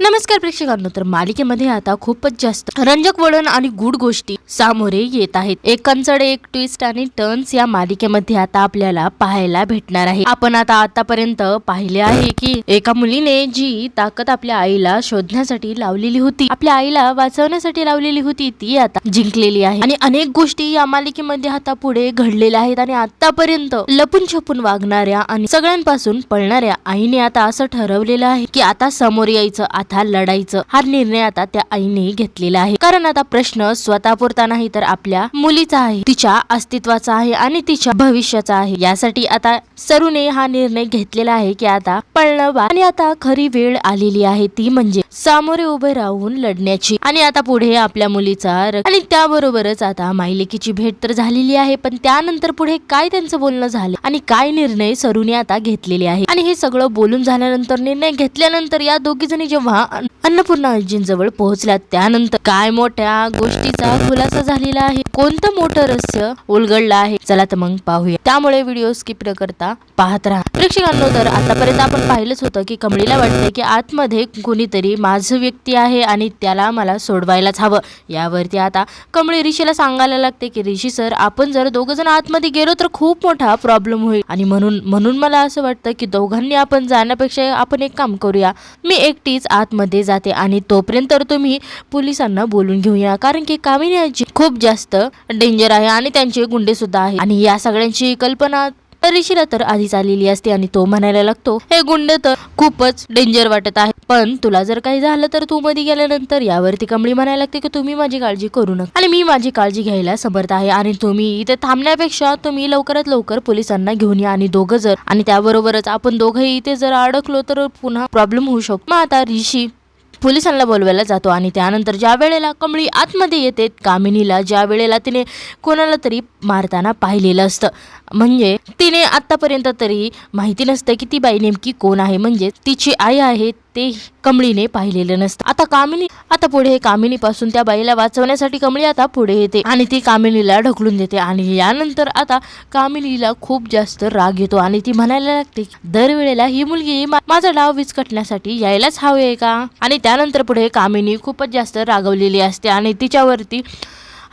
नमस्कार प्रेक्षकांनो तर मालिकेमध्ये आता खूपच जास्त रंजक वळण आणि गुड गोष्टी सामोरे येत आहेत. एक कंचड एक ट्विस्ट आणि टर्न्स या मालिकेमध्ये आता आपल्याला पाहायला भेटणार आहे. आपण आता आतापर्यंत पाहिले आहे की एका मुलीने जी ताकद आपल्या आईला शोधण्यासाठी लावलेली होती आपल्या आईला वाचवण्यासाठी लावलेली होती ती आता जिंकलेली आहे. आणि अनेक गोष्टी या मालिकेमध्ये आता पुढे घडलेल्या आहेत आणि आतापर्यंत लपून छपून वागणाऱ्या आणि सगळ्यांपासून पळणाऱ्या आईने आता असं ठरवलेलं आहे की आता समोर यायचं आता लढायचं हा निर्णय आता त्या आईने घेतलेला आहे. कारण आता प्रश्न स्वतःपुरता नाही तर आपल्या मुलीचा आहे तिच्या अस्तित्वाचा आहे आणि तिच्या भविष्याचा आहे. यासाठी आता सरूने हा निर्णय घेतलेला आहे की आता पळणं बा- आणि आता खरी वेळ आलेली आहे ती म्हणजे सामोरे उभे राहून लढण्याची. आणि आता पुढे आपल्या मुलीचा आणि त्याबरोबरच आता मायलेकीची भेट तर झालेली आहे पण त्यानंतर पुढे काय त्यांचं बोलणं झालं आणि काय निर्णय सरूने आता घेतलेले आहे? आणि हे सगळं बोलून झाल्यानंतर निर्णय घेतल्यानंतर या दोघी जणी जेव्हा हा अन्नपूर्णा आजींजवळ पोहोचल्या त्यानंतर काय मोठ्या गोष्टीचा खुलासा झालेला आहे? कोणतं मोठं रहस्य उलगडलं आहे? चला तर मग पाहूया. त्यामुळे व्हिडिओ स्किप न करता पाहत राहा. प्रेक्षकांनो तर आतापर्यंत आपण पाहिलंच होतं की कमळीला वाटतंय की आतमध्ये कोणीतरी माझं व्यक्ती आहे आणि त्याला मला सोडवायलाच हवं. यावरती आता कमळी ऋषीला सांगायला लागते की ऋषी सर आपण जर दोघ जण आतमध्ये गेलो तर खूप मोठा प्रॉब्लेम होईल. आणि म्हणून म्हणून मला असं वाटतं की दोघांनी आपण जाण्यापेक्षा आपण एक काम करूया. मी एकटीच आतमध्ये जाते आणि तोपर्यंत तर तुम्ही पोलिसांना बोलून घेऊया. कारण की कामिनी आजी खूप जास्त डेंजर आहे आणि त्यांचे गुंडे सुद्धा आहे आणि या सगळ्यांची कल्पना ऋषीला तर आधीच आलेली असते आणि तो म्हणायला लागतो हे गुंड तर खूपच डेंजर वाटत आहे. पण तुला जर काही झालं तर तू मध्ये गेल्यानंतर यावरती कमळी म्हणायला लागते की तुम्ही माझी काळजी करू नका. आणि मी माझी काळजी घ्यायला समर्थ आहे आणि तुम्ही इथे थांबण्यापेक्षा तुम्ही लवकरात लवकर पोलिसांना घेऊन या आणि दोघं जर आणि त्याबरोबरच आपण दोघंही इथे जर अडकलो तर पुन्हा प्रॉब्लेम होऊ शकतो. मग आता ऋषी पोलिसांना बोलवायला जातो आणि त्यानंतर ज्या वेळेला कमळी आतमध्ये येते कामिनीला ज्या वेळेला तिने कोणाला तरी मारताना पाहिलेलं असतं. म्हणजे तिने आतापर्यंत तरी माहिती नसतं की ती बाई नेमकी कोण आहे. म्हणजे तिची आई आहे ते कमळीने पाहिलेलं नसतं. आता कामिनी आता पुढे कामिनीपासून त्या बाईला वाचवण्यासाठी कमळी आता पुढे येते आणि ती कामिनीला ढकलून देते आणि यानंतर आता कामिनीला खूप जास्त राग येतो आणि ती म्हणायला लागते दरवेळेला ही मुलगी माझा डाव विचकटण्यासाठी यायलाच हवे आहे का? आणि त्यानंतर पुढे कामिनी खूपच जास्त रागवलेली असते आणि तिच्यावरती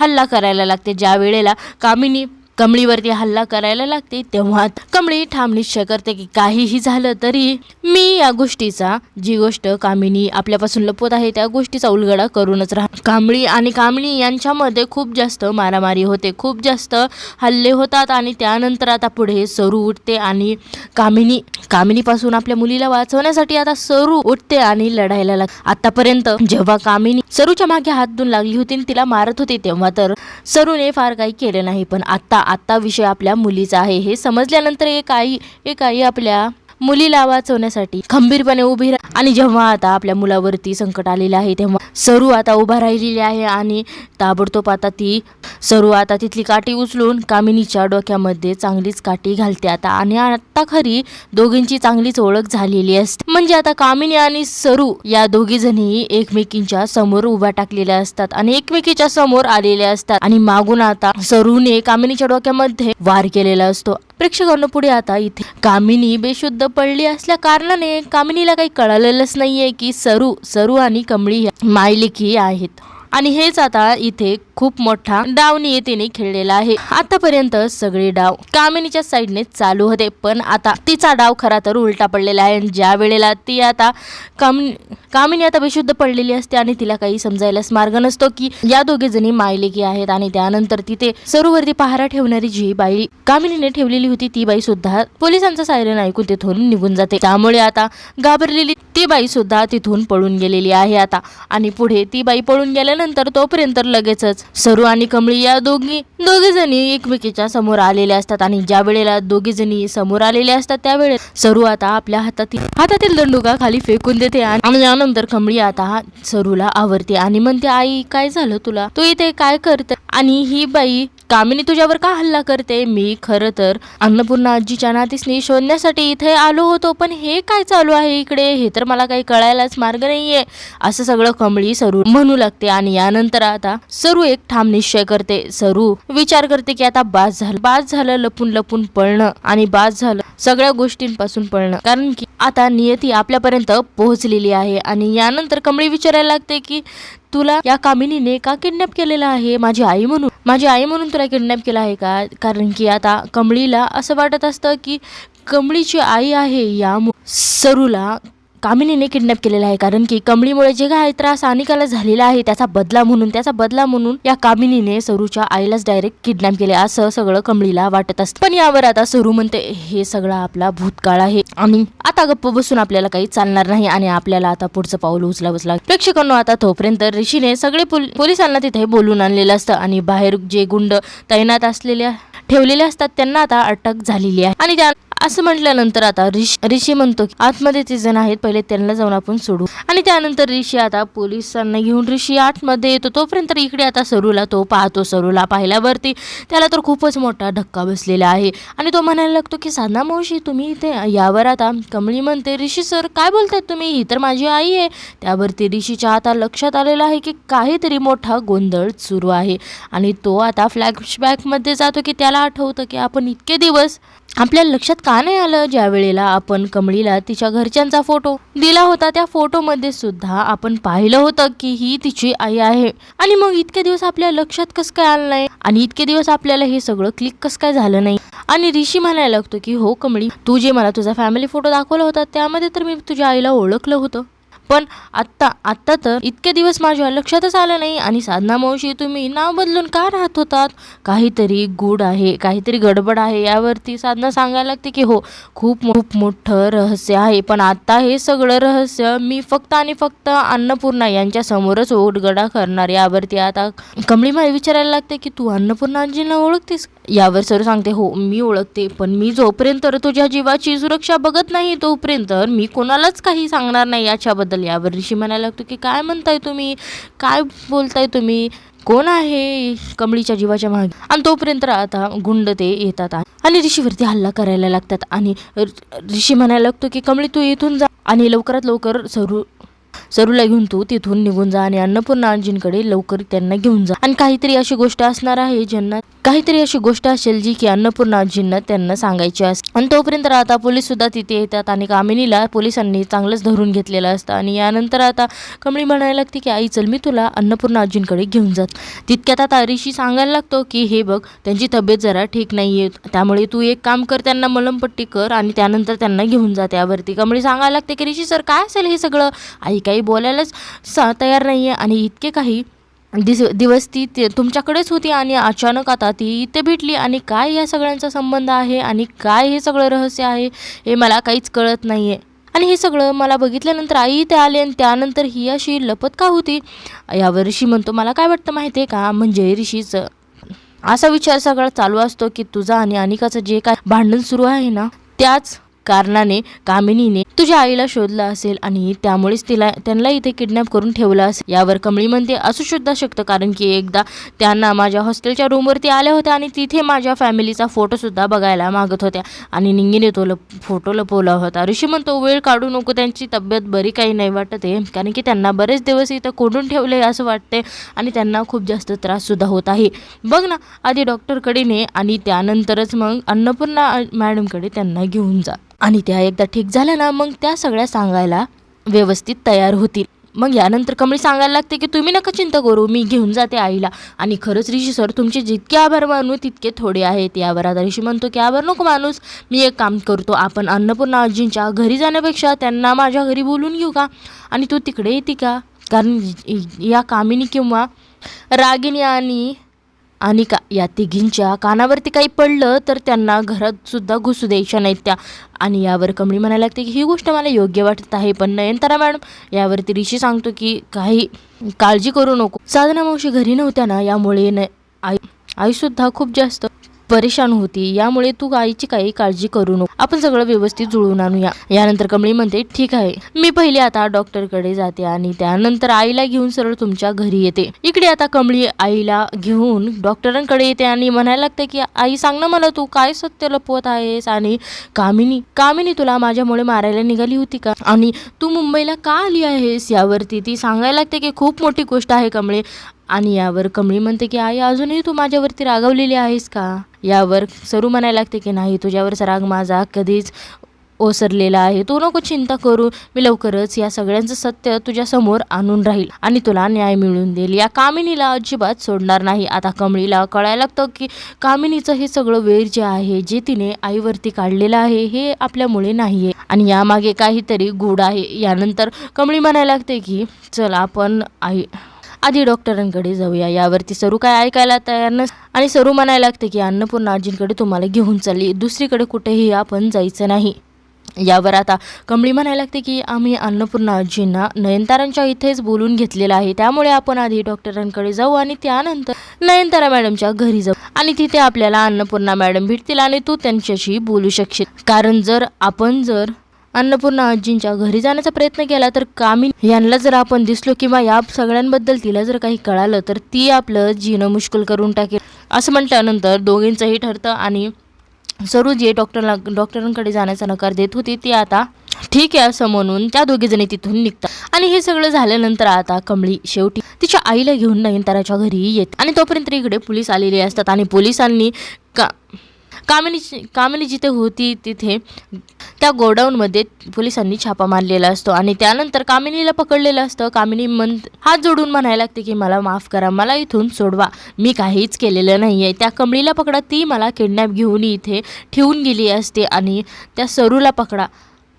हल्ला करायला लागते. ज्या वेळेला कामिनी कमळीवरती हल्ला करायला लागते तेव्हा कमळी ठाम निश्चय करते की काहीही झालं तरी मी या गोष्टीचा जी गोष्ट कामिनी आपल्यापासून लपवत आहे त्या गोष्टीचा उलगडा करूनच राहा. कांबळी आणि कामणी यांच्यामध्ये खूप जास्त मारामारी होते खूप जास्त हल्ले होतात आणि त्यानंतर आता पुढे सरू उठते आणि कामिनी कामिनीपासून आपल्या मुलीला वाचवण्यासाठी आता सरू उठते आणि लढायला लाग आतापर्यंत जेव्हा कामिनी सरूच्या मागे हात धुवून लागली होती आणि तिला मारत होती तेव्हा तर सरूने फार काही केलं नाही पण आता आत्ता विषय आपल्या मुलीचा आहे. हे समजल्यानंतर एक आई एक आई आपल्या मुलीला वाचवण्यासाठी खंबीरपणे उभी राहा आणि जेव्हा आता आपल्या मुलावरती संकट आलेलं आहे तेव्हा सरू आता उभा राहिलेली आहे आणि ताबडतोब आता ती सरू आता तिथली काठी उचलून कामिनीच्या डोक्यामध्ये चांगलीच काठी घालते आता. आणि आता खरी दोघींची चांगलीच ओळख झालेली असते. म्हणजे आता कामिनी आणि सरू या दोघी जणी एकमेकींच्या समोर उभ्या टाकलेल्या असतात आणि एकमेकीच्या समोर आलेल्या असतात. आणि मागून आता सरूने कामिनीच्या डोक्यामध्ये वार केलेला असतो. प्रेक्षकांना पुढे आता इथे कामिनी बेशुद्ध पडली असल्या कारणाने कामिनीला काही कळालेलंच नाहीये की सरू सरू आणि कमळी मायलेखी आहेत. आणि हेच आता इथे खूप मोठा डाव नियतीने खेळलेला आहे. आतापर्यंत सगळे डाव कामिनीच्या साईडने चालू होते पण आता तिचा डाव खरा तर उलटा पडलेला आहे आणि ज्या वेळेला ती आता काम कामिनी आता बेशुद्ध पडलेली असते आणि तिला काही समजायलाच मार्ग नसतो की या दोघे जणी मायलेकी आहेत आणि त्यानंतर तिथे सरोवरती पहारा ठेवणारी जी बाई कामिनीने ठेवलेली होती ती बाई सुद्धा पोलिसांचा सायरन ऐकून तिथून निघून जाते. त्यामुळे आता घाबरलेली ती बाई सुद्धा तिथून पळून गेलेली आहे आता आणि पुढे ती बाई पळून गेल्यानंतर तोपर्यंत लगेचच सरू आणि कमळी या दोघी दोघीजणी एकमेकीच्या समोर आलेल्या असतात. आणि ज्या वेळेला दोघीजणी समोर आलेल्या असतात त्यावेळेस सरू आता आपल्या हातातील हातातील दंडुका खाली फेकून देते आणि यानंतर कमळी आता सरूला आवरते आणि म्हणते आई काय झालं तुला? तू इथे काय करते? आणि ही बाई कामिनी तुझ्यावर का हल्ला करते? मी खरं तर अन्नपूर्णा आजीच्या नातीसनी शोधण्यासाठी इथे आलो होतो पण हे काय चालू आहे इकडे? हे तर मला काही कळायलाच मार्ग नाहीये. असं सगळं कमळी सरू म्हणू लागते आणि यानंतर आता सरू एक ठाम निश्चय करते. सरू विचार करते की आता बास झालं बास झालं लपून लपून पळणं आणि बास झालं सगळ्या गोष्टींपासून पळणं. कारण की आता नियती आपल्यापर्यंत पोहोचलेली आहे आणि यानंतर कमळी विचारायला लागते की तुला या कामिनीने का किडनॅप केलेला आहे? माझी आई म्हणून. माझी आई म्हणून तुला किडनॅप केला आहे का? कारण की आता कमळीला असं वाटत असतं की कमळीची आई आहे या मु- सरूला कामिनीने किडनॅप केलेला आहे. कारण की कमळीमुळे जे काही त्रास अनिकाला झालेला आहे त्याचा बदला म्हणून त्याचा बदला म्हणून या कामिनीने सरूच्या आईलाच डायरेक्ट किडनॅप केले. असं सगळं कमळीला वाटत असतं. पण यावर आता सरू म्हणते हे सगळं आपला भूतकाळ आहे आणि आता गप्प बसून आपल्याला काही चालणार नाही आणि आपल्याला आता पुढचं पाऊल उचलावंच लागेल प्रेक्षकांनो आता तोपर्यंत ऋषीने सगळे पोलिसांना तिथे बोलून आणलेलं असतं आणि बाहेर जे गुंड तैनात असलेल्या ठेवलेले असतात त्यांना आता अटक झालेली आहे. आणि त्या असं म्हटल्यानंतर आता ऋषी ऋषी म्हणतो की आतमध्ये ते जण आहेत पहिले त्यांना जाऊन आपण सोडू. आणि त्यानंतर ऋषी आता पोलिसांना घेऊन ऋषी आतमध्ये येतो. तोपर्यंत इकडे आता सरूला तो पाहतो सरूला पाहिल्यावरती. त्याला तर खूपच मोठा धक्का बसलेला आहे. आणि तो म्हणायला लागतो की साधना मावशी तुम्ही इथे यावर आता कमळी म्हणते. ऋषी सर काय बोलतायत तुम्ही? ही तर माझी आई आहे. त्यावरती ऋषीच्या आता लक्षात आलेलं आहे की काहीतरी मोठा गोंधळ सुरू आहे. आणि तो आता फ्लॅशबॅकमध्ये जातो की त्याला आठवतं की आपण इतके दिवस आपल्या लक्षात का नाही आलं ज्या वेळेला आपण कमळीला तिच्या घरच्यांचा फोटो दिला होता त्या फोटोमध्ये सुद्धा आपण पाहिलं होतं की ही तिची आई आहे. आणि मग इतके दिवस आपल्या लक्षात कसं काय आलं नाही? आणि इतके दिवस आपल्याला हे सगळं क्लिक कसं काय झालं नाही? आणि ऋषी म्हणायला लागतो की हो कमळी तू जे मला तुझा फॅमिली फोटो दाखवला होता त्यामध्ये तर मी तुझ्या आईला ओळखलं होतं. पण आत्ता आत्ता तर इतके दिवस माझ्या लक्षातच आलं नाही आणि साधना मावशी तुम्ही नाव बदलून का राहत होतात? काहीतरी गुड आहे काहीतरी गडबड आहे यावरती साधना सांगायला लागते की हो खूप खूप मोठं रहस्य आहे. पण आत्ता हे सगळं रहस्य मी फक्त आणि फक्त अन्नपूर्णा यांच्या समोरच उडगडा करणार. यावरती आता कमळी विचारायला लागते की तू अन्नपूर्णा आजींना ओळखतेस? यावर सर सांगते हो मी ओळखते पण मी जोपर्यंत तुझ्या जीवाची सुरक्षा बघत नाही तोपर्यंत मी कोणालाच काही सांगणार नाही याच्याबद्दल. यावर ऋषी म्हणायला लागतो की काय म्हणताय तुम्ही? काय बोलताय तुम्ही? कोण आहे कमळीच्या जीवाच्या मागे? आणि तोपर्यंत आता गुंड ते येतात आणि ऋषीवरती हल्ला करायला लागतात. आणि ऋषी म्हणायला लागतो की कमळी तू इथून जा आणि लवकरात लवकर सरू सरूला घेऊन तू तिथून निघून जा आणि अन्नपूर्णा आजींकडे लवकर त्यांना घेऊन जा. आणि काहीतरी अशी गोष्ट असणार आहे ज्यांना काहीतरी अशी गोष्ट असेल जी की अन्नपूर्णाजींना त्यांना सांगायची असते आणि तोपर्यंत आता पोलीस सुद्धा तिथे येतात आणि कामिनीला पोलिसांनी चांगलंच धरून घेतलेलं असतं. आणि यानंतर आता कमळी म्हणायला लागते की आई चल मी तुला अन्नपूर्णा आजींकडे घेऊन जात. तितक्यात आता ऋषी सांगायला लागतो की हे बघ त्यांची तब्येत जरा ठीक नाही आहे त्यामुळे तू एक काम कर त्यांना मलमपट्टी कर आणि त्यानंतर त्यांना घेऊन जा त्यावरती. कमळी सांगायला लागते की ऋषी सर काय असेल हे सगळं? आई काही बोलायलाच सा तयार नाही आहे आणि इतके काही दिस दिवस ती ते तुमच्याकडेच होती आणि अचानक आता ती इथे भेटली. आणि काय या सगळ्यांचा संबंध आहे? आणि काय हे सगळं रहस्य आहे? हे मला काहीच कळत नाही आहे आणि हे सगळं मला बघितल्यानंतर आई इथे आली आणि त्यानंतर ही अशी लपत का होती? यावर ऋषी म्हणतो मला काय वाटतं माहिती आहे का? म्हणजे ऋषीचं असा विचार सगळा चालू असतो की तुझा आणि अनिकाचं जे काय भांडण सुरू आहे ना त्याच कारणाने कामिनीने तुझ्या आईला शोधला असेल आणि त्यामुळेच तिला त्यांना इथे किडनॅप करून ठेवलं असेल. यावर कमळी म्हणते असू सुद्धा शकतं कारण की एकदा त्यांना माझ्या हॉस्टेलच्या रूमवरती आल्या होत्या आणि तिथे माझ्या फॅमिलीचा फोटोसुद्धा बघायला मागत होत्या. आणि निंगीने तो लप फोटो लपवला होता. ऋषी म्हणतो वेळ काढू नको त्यांची तब्येत बरी काही नाही वाटत आहे कारण की त्यांना बरेच दिवस इथं कोंडून ठेवले असं वाटते आणि त्यांना खूप जास्त त्राससुद्धा होत आहे. बघ ना आधी डॉक्टरकडे ने आणि त्यानंतरच मग अन्नपूर्णा मॅडमकडे त्यांना घेऊन जा. आणि त्या एकदा ठीक झाल्या ना मग त्या सगळ्या सांगायला व्यवस्थित तयार होतील. मग यानंतर कमळी सांगायला लागते की तुम्ही नका चिंता करू मी घेऊन जाते आईला. आणि खरंच ऋषी सर तुमचे जितके आभार मानू तितके थोडे आहेत. यावर आता ऋषी म्हणतो की आभार नको माणूस मी एक काम करतो. आपण अन्नपूर्णा आजींच्या घरी जाण्यापेक्षा त्यांना माझ्या घरी बोलून घेऊ का? आणि तू तिकडे येते का? कारण या कामिनी किंवा रागिनी आणि आणि का या तिघींच्या कानावरती काही पडलं तर त्यांना घरात सुद्धा घुसू द्यायच्या नाहीत त्या. आणि यावर कमळी म्हणायला लागते की ही गोष्ट मला योग्य वाटत आहे पण नयनतारा मॅडम यावरती ऋषी सांगतो की काही काळजी करू नको. साधना मावशी घरी नव्हत्या ना यामुळे न आई आईसुद्धा खूप जास्त परेशान होती. यामुळे तू आईची काही काळजी करू नको. आपण सगळं व्यवस्थित जुळवून आणूया. यानंतर कमळी म्हणते ठीक आहे. मी पहिले आता डॉक्टरकडे जाते आणि त्यानंतर आईला घेऊन सरळ तुमच्या घरी येते. इकडे आता कमळी आईला घेऊन डॉक्टरांकडे येते आणि म्हणायला लागते की आई सांग ना मला तू काय सत्य लपवत आहेस आणि कामिनी कामिनी तुला माझ्यामुळे मारायला निघाली होती का? आणि तू मुंबईला का आली आहेस? यावरती ती सांगायला लागते की खूप मोठी गोष्ट आहे कमळे. आणि यावर कमळी म्हणते की आई अजूनही तू माझ्यावरती रागवलेली आहेस का? यावर सरू म्हणायला लागते की नाही तुझ्यावरचा राग माझा कधीच ओसरलेला आहे. तू नको चिंता करू. मी लवकरच या सगळ्यांचं सत्य तुझ्या समोर आणून राहील आणि तुला न्याय मिळून देईल. या कामिनीला अजिबात सोडणार नाही. आता कमळीला कळायला लागतं की कामिनीचं हे सगळं वेर जे आहे जे तिने आईवरती काढलेलं आहे हे आपल्यामुळे नाही आहे आणि यामागे काहीतरी गूढ आहे. यानंतर कमळी म्हणायला लागते की चल आपण आई आधी डॉक्टरांकडे जाऊया. यावरती सरू काय ऐकायला तयार नस आणि सरू म्हणायला लागते की अन्नपूर्णा आजींकडे तुम्हाला घेऊन चालली. दुसरीकडे कुठेही आपण जायचं नाही. यावर आता कमळी म्हणायला लागते की आम्ही अन्नपूर्णा आजींना नयनतारांच्या इथेच बोलून घेतलेलं आहे. त्यामुळे आपण आधी डॉक्टरांकडे जाऊ आणि त्यानंतर नयनतारा मॅडमच्या घरी जाऊ. आणि तिथे आपल्याला अन्नपूर्णा मॅडम भेटतील आणि तू त्यांच्याशी बोलू शकशील. कारण जर आपण जर अन्नपूर्णा आजींच्या घरी जाण्याचा प्रयत्न केला तर कामी यांना जर आपण दिसलो किंवा या सगळ्यांबद्दल तिला जर काही कळालं तर ती आपलं जीणं मुश्किल करून टाकेल. असं म्हटल्यानंतर दोघींचंही ठरतं आणि सरू जे डॉक्टरला डॉक्टरांकडे जाण्याचा नकार देत होती ती आता ठीक आहे असं म्हणून त्या दोघीजणी तिथून निघतात. आणि हे सगळं झाल्यानंतर आता कमळी शेवटी तिच्या आईला घेऊन नयनताराच्या घरी येते. आणि तोपर्यंत इकडे पोलीस आलेले असतात आणि पोलिसांनी का कामिनी कामिनी जिथे होती तिथे त्या गोडाऊनमध्ये पोलिसांनी छापा मारलेला असतो आणि त्यानंतर कामिनीला पकडलेलं असतं. कामिनी मन हात जोडून म्हणायला लागते की मला माफ करा मला इथून सोडवा. मी काहीच केलेलं नाही आहे त्या कमळीला पकडा ती मला किडनॅप घेऊन इथे ठेवून गेली असते आणि त्या सरूला पकडा.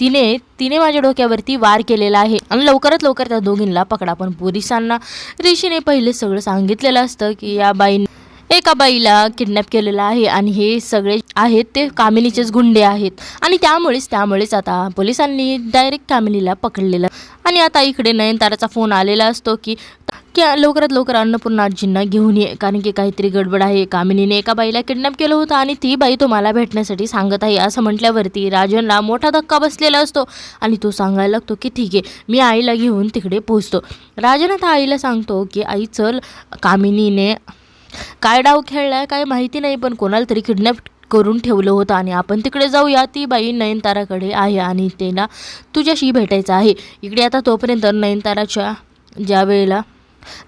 तिने तिने माझ्या डोक्यावरती वार केलेला आहे आणि लवकरात लवकर त्या दोघींना पकडा. पण पोलिसांना ऋषीने पहिले सगळं सांगितलेलं असतं की या बाईने एका बाईला किडनॅप केलेलं आहे आणि हे सगळे आहेत ते कामिनीचेच गुंडे आहेत. आणि त्यामुळेच त्यामुळेच आता पोलिसांनी डायरेक्ट कामिनीला पकडलेलं. आणि आता इकडे नयनताराचा फोन आलेला असतो की की लवकरात लवकर अन्नपूर्णा आजींना घेऊन ये. कारण की काहीतरी गडबड आहे. कामिनीने एका बाईला किडनॅप केलं होतं आणि ती बाई तुम्हाला भेटण्यासाठी सांगत आहे असं म्हटल्यावरती राजनला मोठा धक्का बसलेला असतो आणि तो सांगायला लागतो की ठीक आहे मी आईला घेऊन तिकडे पोहोचतो. राजन आता आईला सांगतो की आई चल. कामिनीने काय डाव खेळलाय काय माहिती नाही पण कोणाला तरी किडनॅप करून ठेवलं होतं आणि आपण तिकडे जाऊया. ती बाई नयनताराकडे आहे आणि तिला तुझ्याशी भेटायचं आहे. इकडे आता तोपर्यंत नयनताराच्या ज्या वेळेला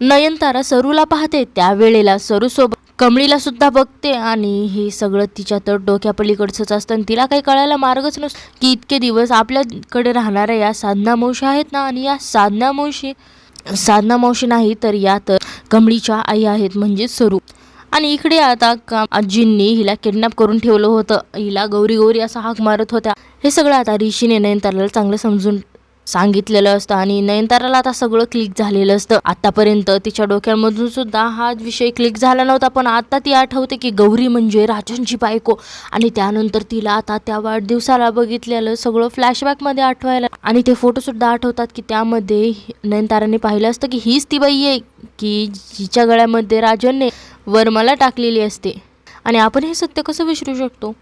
नयनतारा सरूला पाहते त्यावेळेला सरूसोबत कमळीला सुद्धा बघते आणि हे सगळं तिच्या तर डोक्यापलीकडचंच असतं आणि तिला काही कळायला मार्गच नसतो. की इतके दिवस आपल्याकडे राहणाऱ्या या साधना आहेत ना आणि या साधना साधना मावशी नाही तर या तर कमळीच्या आई आहेत म्हणजे सरू आणि इकडे आता का आजींनी हिला किडनॅप करून ठेवलं होतं. हिला गौरी गौरी असा हाक मारत होत्या. हे सगळं आता ऋषीने नयनताराला चांगलं समजून सांगितलेलं असतं आणि नयनताराला आता सगळं क्लिक झालेलं असतं. आतापर्यंत तिच्या डोक्यामधून सुद्धा हा विषय क्लिक झाला नव्हता पण आता ती आठवते की गौरी म्हणजे राजांची बायको. आणि त्यानंतर तिला आता त्या वाढदिवसाला बघितलेलं सगळं फ्लॅशबॅकमध्ये आठवायला. आणि ते फोटो सुद्धा आठवतात की त्यामध्ये नयनताराने पाहिलं असतं की हीच ती बाई आहे की जिच्या गळ्यामध्ये राजनने वरमाला टाकलेली असते. आणि आपण हे सत्य कसं विसरू शकतो?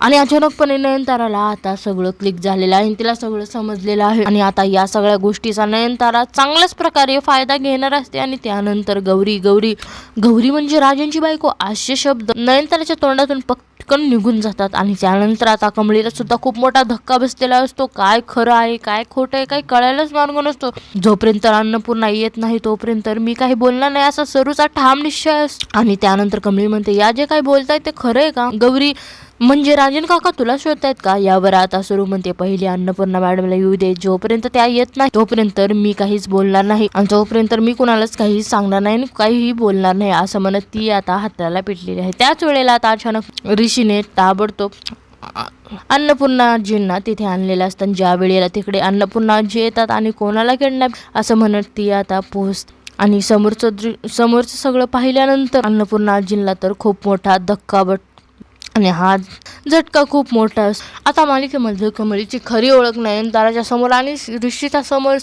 आणि अचानकपणे नयनताराला आता सगळं क्लिक झालेलं आहे आणि तिला सगळं समजलेलं आहे. आणि आता या सगळ्या गोष्टीचा नयनतारा चांगल्याच प्रकारे फायदा घेणार असते आणि त्यानंतर गौरी गौरी गौरी म्हणजे राजांची बायको असे शब्द नयनताराच्या तोंडातून पटकन निघून जातात. आणि त्यानंतर आता कमळीला सुद्धा खूप मोठा धक्का बसलेला असतो. काय खरं आहे काय खोटं आहे काय कळायलाच मार्ग नसतो. जोपर्यंत अन्नपूर्णा येत नाही तोपर्यंत मी काही बोलणार नाही असा सरूचा ठाम निश्चय असतो. आणि त्यानंतर कमळी म्हणते या जे काही बोलताय ते खरं आहे का? गौरी म्हणजे राजन काका तुला शोधतायत का? यावर आता सुरू म्हणते पहिली अन्नपूर्णा मॅडमला येऊ दे. जोपर्यंत त्या येत नाही तोपर्यंत मी काहीच बोलणार नाही. आणि जोपर्यंत मी कुणालाच काही सांगणार नाही आणि काहीही बोलणार नाही असं म्हणत ती आता हाताला पिटलेली आहे. त्याच वेळेला आता अचानक ऋषीने ताबडतोब अन्नपूर्णाजींना तिथे आणलेलं असतं. ज्या वेळेला तिकडे अन्नपूर्णाजी येतात आणि कोणाला किडनॅप असं म्हणत ती आता पोहोच आणि समोरचं दृ समोरचं सगळं पाहिल्यानंतर अन्नपूर्णाजींना तर खूप मोठा धक्का बट आणि हा झटका खूप मोठा असतो आता मालिकेमध्ये कमळीची खरी ओळख नयनताराच्या समोर आणि ऋषीच्या समोर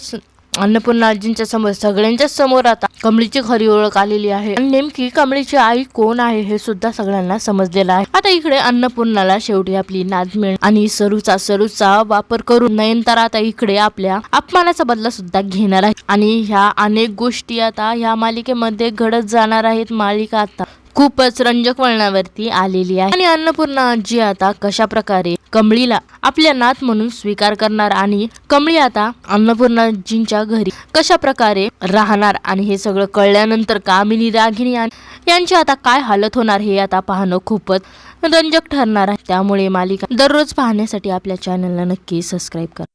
अन्नपूर्णाजींच्या समोर सगळ्यांच्या समोर आता कमळीची खरी ओळख आलेली आहे. आणि नेमकी कमळीची आई कोण आहे हे सुद्धा सगळ्यांना समजलेलं आहे. आता इकडे अन्नपूर्णाला शेवटी आपली नाद मिळ आणि सरूचा सरूचा वापर करून नयनतारा आता इकडे आपल्या अपमानाचा बदला सुद्धा घेणार आहे. आणि ह्या अनेक गोष्टी आता ह्या मालिकेमध्ये घडत जाणार आहेत. मालिका आता खूपच रंजक वळणावरती आलेली आहे. आणि अन्नपूर्णा आजी आता कशा प्रकारे कमळीला आपल्या नात म्हणून स्वीकार करणार आणि कमळी आता अन्नपूर्णाजींच्या घरी कशा प्रकारे राहणार आणि हे सगळं कळल्यानंतर कामिनी रागिनी आणि यांची आता काय हालत होणार हे आता पाहणं खूपच रंजक ठरणार आहे. त्यामुळे मालिका दररोज पाहण्यासाठी आपल्या चॅनलला नक्की सबस्क्राईब करा.